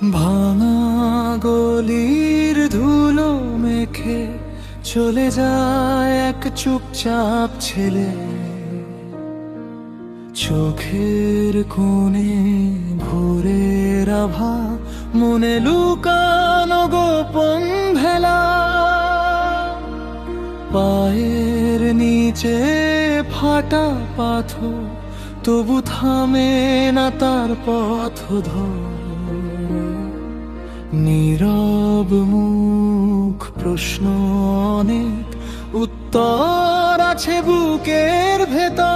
ভাঙা গলির ধুলো মেখে চলে যায় এক চুপচাপ ছেলে। চোখের কোণে ভোরের আভা, মনে লুকানো গোপন ভেলা। পায়ের নিচে ফাটা পাথর, তবু থামে না তার পথ নীরব মুখ, প্রশ্ন অনেক, উত্তর আছে বুকের ভেতর।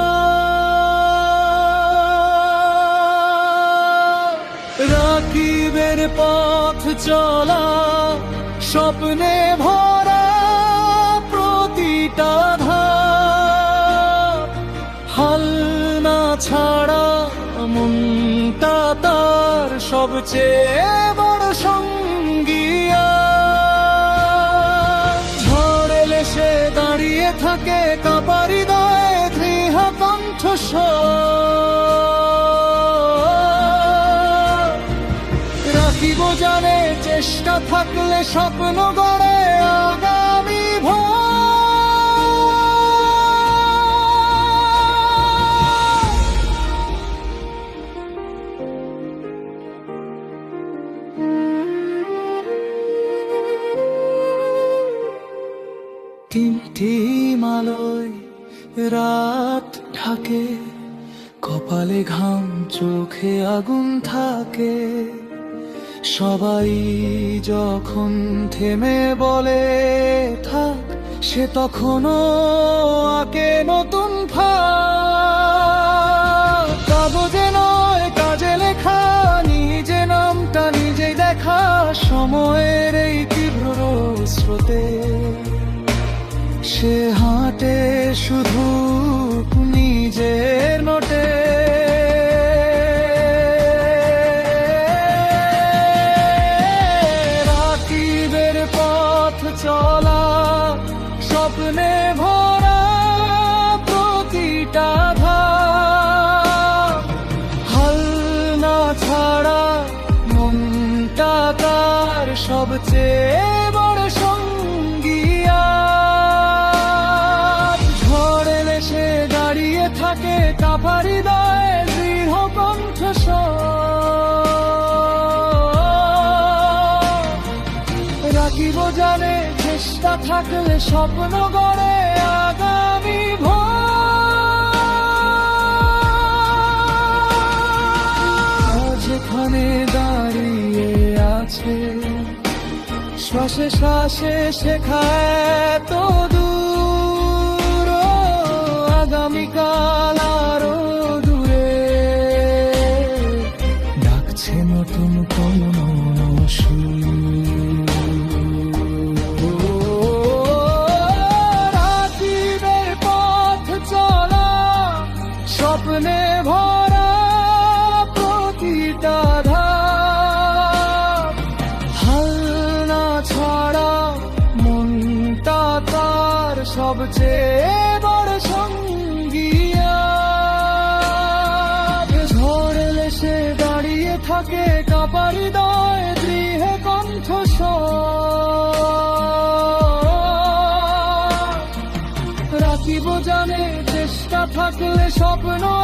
রাকিবের পথ চলা, স্বপ্নে ভরা প্রতিটা হাল না ছাড়া মনটা তার সবচেয়ে সঙ্গিয়া ঝড় সে দাঁড়িয়ে থাকে রাখিব জানে চেষ্টা থাকলে স্বপ্ন গড়ে আগামী টিম আলোয় রাত ঢাকে, কপালে ঘাম, চোখে আগুন থাকে। সবাই যখন থেমে বলে, থাক, সে তখনও আঁকে নতুন কাগজে নয়, কাজে লেখা, নিজে নামটা নিজেই দেখা, সময়ের এই তীব্র স্রোতে। সে হাঁটে শুধু নিজের নোটে। রাকিবের পথ চলা, স্বপ্নে ভরা প্রতিটা হাল না ছাড়া মনটা তার সবচেয়ে বড় সঙ্গিয়া জানে চেষ্টা থাকলে স্বপ্ন গড়ে আগামী যেখানে দাঁড়িয়ে আছে শ্বাসে শ্বাসে শেখায় তো স্বপ্নে ভরা প্রতিটা ধাপ। না ছাড়া মনটা তার সবচেয়ে বড় সঙ্গিয়া ঝড় এলে সে দাঁড়িয়ে থাকে কাপারি দয় দৃঢ় কণ্ঠস্বর রাখিব জানে থাকলে স্বপ্ন